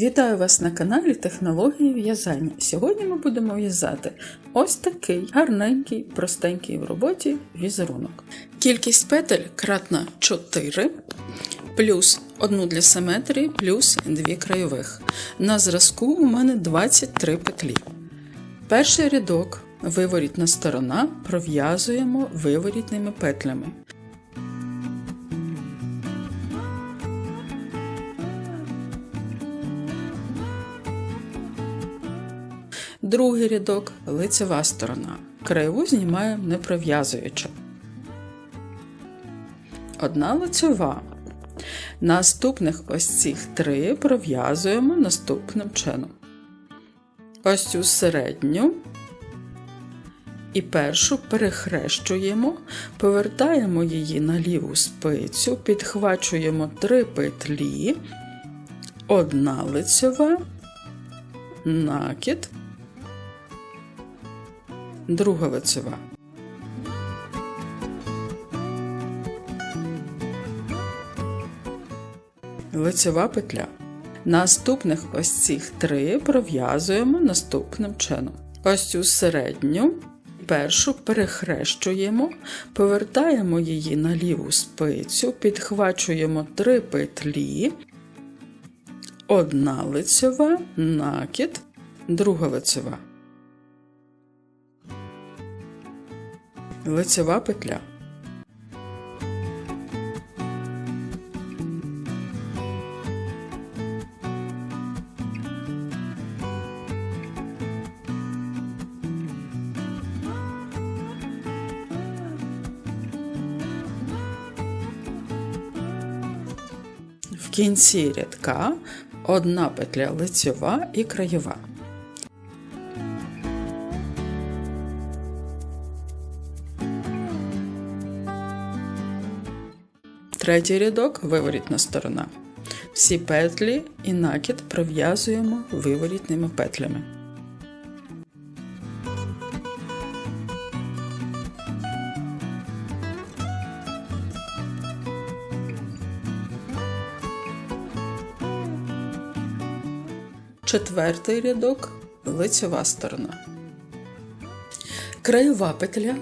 Вітаю вас на каналі Технології в'язання. Сьогодні ми будемо в'язати ось такий гарненький, простенький в роботі візерунок. Кількість петель кратна 4, плюс одну для симетрії, плюс дві краєвих. На зразку у мене 23 петлі. Перший рядок виворітна сторона пров'язуємо виворітними петлями. Другий рядок лицева сторона. Краєву знімаємо не пров'язуючи. Одна лицева. Наступних ось цих три пров'язуємо наступним чином. Ось цю середню і першу перехрещуємо, повертаємо її на ліву спицю, підхвачуємо три петлі, одна лицьова, накид, друга лицева. Лицева петля. Наступних ось цих три пров'язуємо наступним чином. Ось цю середню, першу перехрещуємо, повертаємо її на ліву спицю, підхвачуємо три петлі, одна лицева, накид, друга лицева. Лицева петля. В кінці рядка одна петля лицьова і краєва. Третій рядок виворітна сторона. Всі петлі і накид пров'язуємо виворітними петлями. Четвертий рядок лицьова сторона. Краєва петля.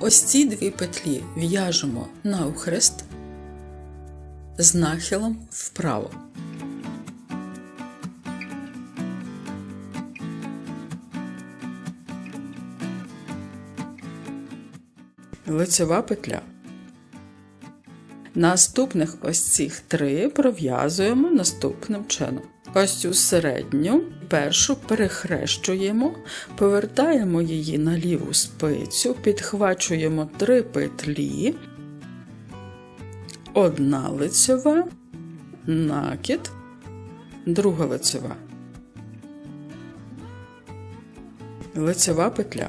Ось ці дві петлі в'яжемо навхрест з нахилом вправо. Лицева петля. Наступних ось цих три пров'язуємо наступним чином. Ось цю середню першу перехрещуємо, повертаємо її на ліву спицю, підхвачуємо три петлі, одна лицева, накид, друга лицева. Лицева петля.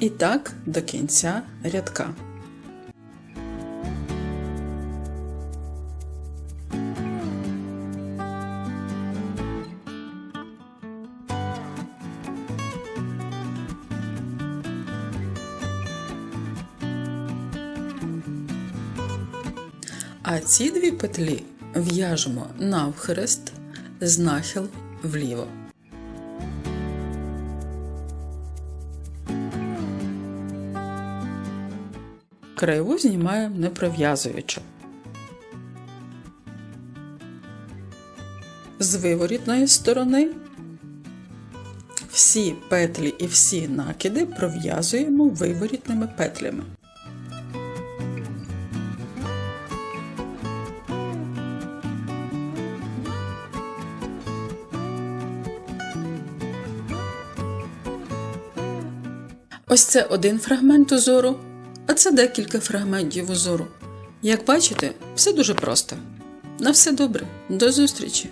І так до кінця рядка. А ці дві петлі в'яжемо навхрест з нахил вліво. Краєву знімаємо не пров'язуючи. З виворітної сторони всі петлі і всі накиди пров'язуємо виворітними петлями. Ось це один фрагмент узору, а це декілька фрагментів узору. Як бачите, все дуже просто. На все добре, до зустрічі!